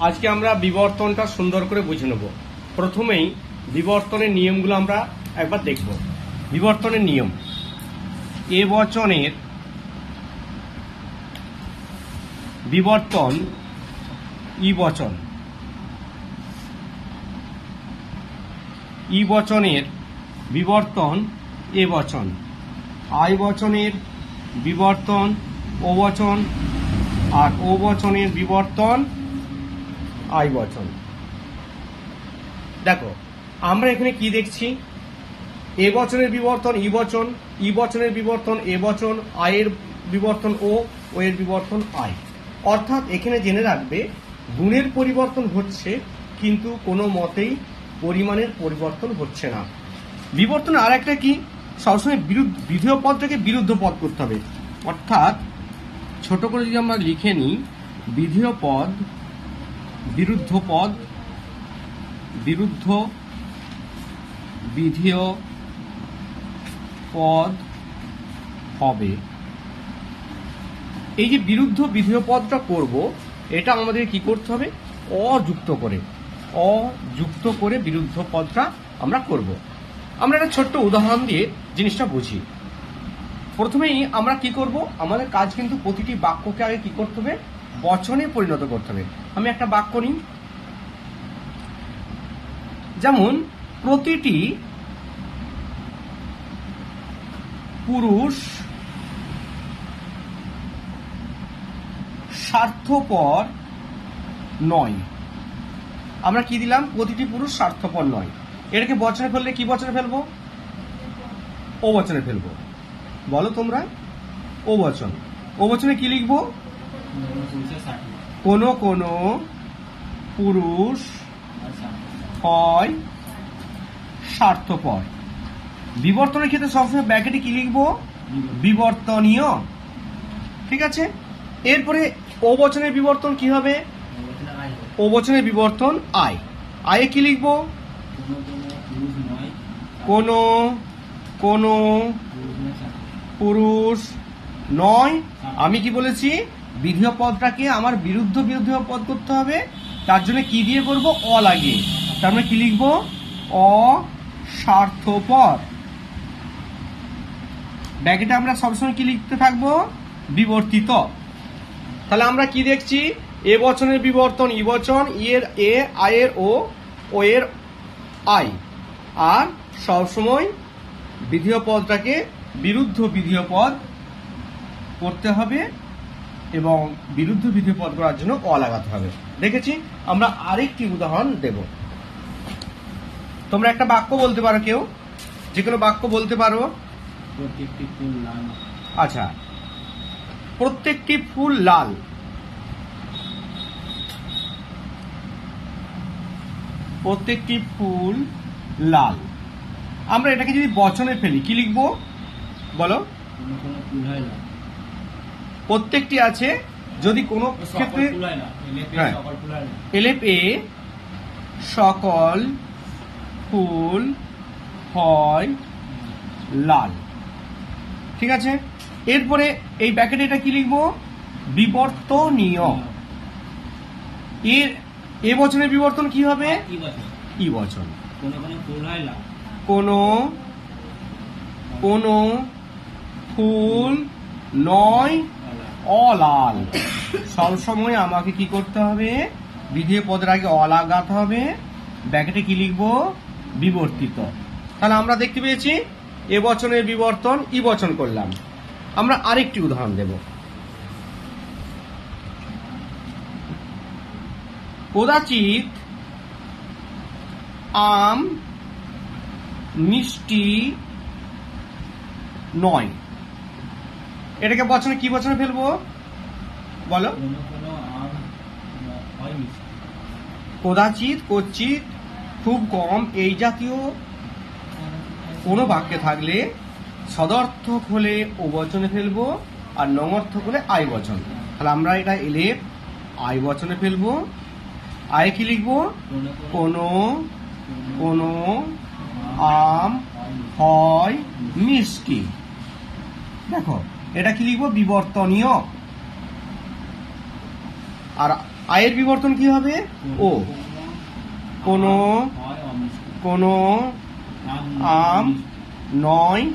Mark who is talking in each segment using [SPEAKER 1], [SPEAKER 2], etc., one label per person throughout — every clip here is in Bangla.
[SPEAKER 1] আজকে আমরা বিবর্তনটা সুন্দর করে বুঝে নেব। প্রথমেই বিবর্তনের নিয়মগুলো আমরা একবার দেখব। বিবর্তনের নিয়ম। এ বচনের বিবর্তন ই বচন। ই বচনের বিবর্তন এ বচন। আই বচনের বিবর্তন, ও বচন, আর ও বচনের বিবর্তন আই বচন। দেখো, আমরা এখানে কি দেখছি? এ বচনের বিবর্তন, ই বচন, ই বচনের বিবর্তন, এ বচন, আয়ের বিবর্তন ও ও এর বিবর্তন আই অর্থাৎ এখানে জেনে রাখবে, গুণের পরিবর্তন হচ্ছে কিন্তু কোনো মতেই পরিমাণের পরিবর্তন হচ্ছে না। বিবর্তন আর একটা কি? সবসময় বিরুদ্ধ, বিধেয় পদটাকে বিরুদ্ধ পদ করতে হবে। অর্থাৎ, ছোট করে যদি আমরা লিখে নিই, বিধেয় পদ বিরুদ্ধ পদ, বিরুদ্ধ বিধেয় পদ হবে। এই যে বিরুদ্ধ বিধেয় পদটা করব, এটা আমাদের কি করতে হবে? অযুক্ত করে অযুক্ত করে বিরুদ্ধ পদটা আমরা করব। আমরা একটা ছোট্ট উদাহরণ দিয়ে জিনিসটা বুঝি। প্রথমেই আমরা কি করব? আমাদের কাজ কিন্তু প্রতিটি বাক্যকে আগে কি করতে হবে? বচনে পরিণত করতে হবে। আমি একটা বাক্য নিই। যেমন, প্রতিটি পুরুষ স্বার্থপর নয়। আমরা কি দিলাম? প্রতিটি পুরুষ স্বার্থপর নয়। এটাকে বচনে ফেললে কি বচনে ফেলব? ও বচনে ফেলব। বলো তোমরা ও বচন ও বচনে কি লিখব? কোন কোন পুরুষ হয় স্বার্থপর। বিবর্তনের ক্ষেত্রে সবসময় ব্যাকেটে কি লিখব? বিবর্তনীয়। ঠিক আছে? এরপরে ও বচনের বিবর্তন কি হবে? ও বচনের বিবর্তন আয়। আয়ে কি লিখব? কোন কোন পুরুষ নয়। আমি কি বলেছি? বিধেয় পদটাকে আমার বিরুদ্ধ বিরুদ্ধ পদ করতে হবে। তার জন্য কি দিয়ে করব? অ লাগে তার মানে কি লিখব? অ স্বার্থপর। ব্যাকেটে আমরা সবসময় কি লিখতে থাকব? বিবর্তিত। তাহলে আমরা কি দেখছি? এ বচনের বিবর্তন ই বচন, ই এর এ আয়ের ও ও এর আই। আর সবসময় বিধেয় পদটাকে বিরুদ্ধ বিধেয় পদ করতে হবে। এবং বিরুদ্ধ বিধেয় পদ করার জন্য অ লাগাতে হবে। দেখেছি আমরা আরেকটি উদাহরণ দেব। তোমরা একটা বাক্য বলতে পারো কেউ? যে কোনো বাক্য বলতে পারো?
[SPEAKER 2] প্রত্যেকটি ফুল লাল।
[SPEAKER 1] আচ্ছা। প্রত্যেকটি ফুল লাল। প্রত্যেকটি ফুল লাল। আমরা এটাকে যদি বচনে ফেলি কি লিখব? বলো।
[SPEAKER 2] ফুল হয় না।
[SPEAKER 1] প্রত্যেকটি আছে যদি কোনো ক্ষেত্রে
[SPEAKER 2] এলেপে
[SPEAKER 1] হ্যাঁ।
[SPEAKER 2] সকল ফুল হয়
[SPEAKER 1] এলেপ এ সকল ফুল হয় লাল। ঠিক আছে? এরপরে এই ব্যাকেটে এটা কি লিখব? বিবর্তনীয়। এর এ বছরের বিবর্তন কি হবে?
[SPEAKER 2] বছর?
[SPEAKER 1] ই
[SPEAKER 2] লাল।
[SPEAKER 1] কোনো কোনো ফুল নয় অলাল। সবসময় আমাকে কি করতে হবে? বিধেয় পদের আগে অ লাগাতে হবে। ব্যাকেটে কি লিখব? বিবর্তিত। তাহলে আমরা দেখতে পেয়েছি, এ বচনের বিবর্তন, ই বচন করলাম। আমরা আরেকটি উদাহরণ দেব। কদাচিৎ আম মিষ্টি নয়। এটাকে বচনে কি বচনে ফেলব? বলো। কদাচিৎ কচ্ছিত খুব কম এই জাতীয় কোনো বাক্যে থাকলে সদর্থক হলে ও বচনে ফেলব আর নমর্থক হলে আয় বচন। তাহলে আমরা এটা এলে আয় বচনে ফেলব। আয় কি লিখব?
[SPEAKER 2] কোনো
[SPEAKER 1] কোনো, আম, হয়, মিষ্টি। দেখো এটা কি লিখব? বিবর্তনীয়। আর আয়ের বিবর্তন কি হবে? ও। কোনো কোনো,
[SPEAKER 2] আম,
[SPEAKER 1] নয়,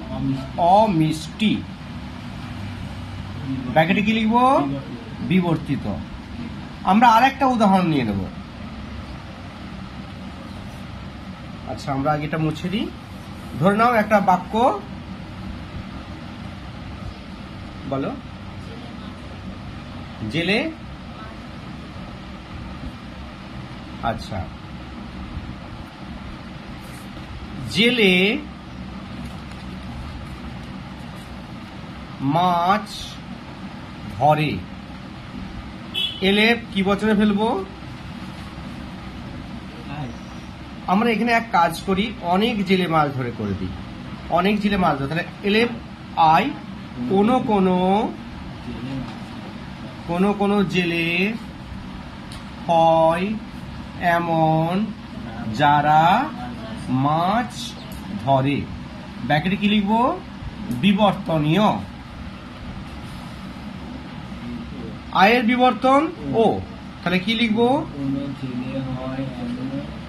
[SPEAKER 2] অমিষ্টি।
[SPEAKER 1] ব্র্যাকেটে কি লিখব? বিবর্তিত। আমরা আর একটা উদাহরণ নিয়ে নেব। আচ্ছা আমরা আগে এটা মুছে দিই। ধরে নাও একটা বাক্য বলো। জেলে? আচ্ছা। জেলে মাছ ধরে। এলে কি বছরে ফেলব? আমরা এখানে এক কাজ করি, অনেক জেলে মাছ ধরে করে দিই। অনেক জেলে মাছ ধরে, তাহলে এলে আই কোনো কোনো কোনো কোনো জেলে হয় এমন যারা মাছ ধরে। ব্যাকেটে কি লিখব? বিবর্তনীয়। আয়ের বিবর্তন ও। তাহলে কি লিখব?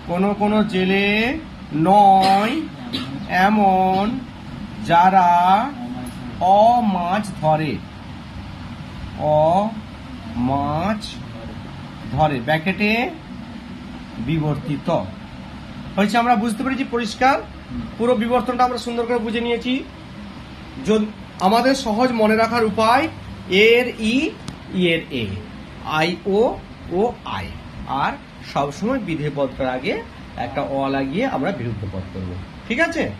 [SPEAKER 2] কোনো
[SPEAKER 1] কোনো জেলে নয় এমন যারা অ মাছ ধরে। অ মাছ ধরে। ব্যাকেটে বিবর্তিত। হয়েছে, আমরা বুঝতে পেরেছি, পরিষ্কার? পুরো বিবর্তনটা আমরা সুন্দর করে বুঝে নিয়েছি। আমাদের সহজ মনে রাখার উপায় এর, ই এর, এ। I, O O, I. আর সবসময় বিধে পদটার আগে একটা অ লাগিয়ে আমরা বিরুদ্ধ পদ করব। ঠিক আছে?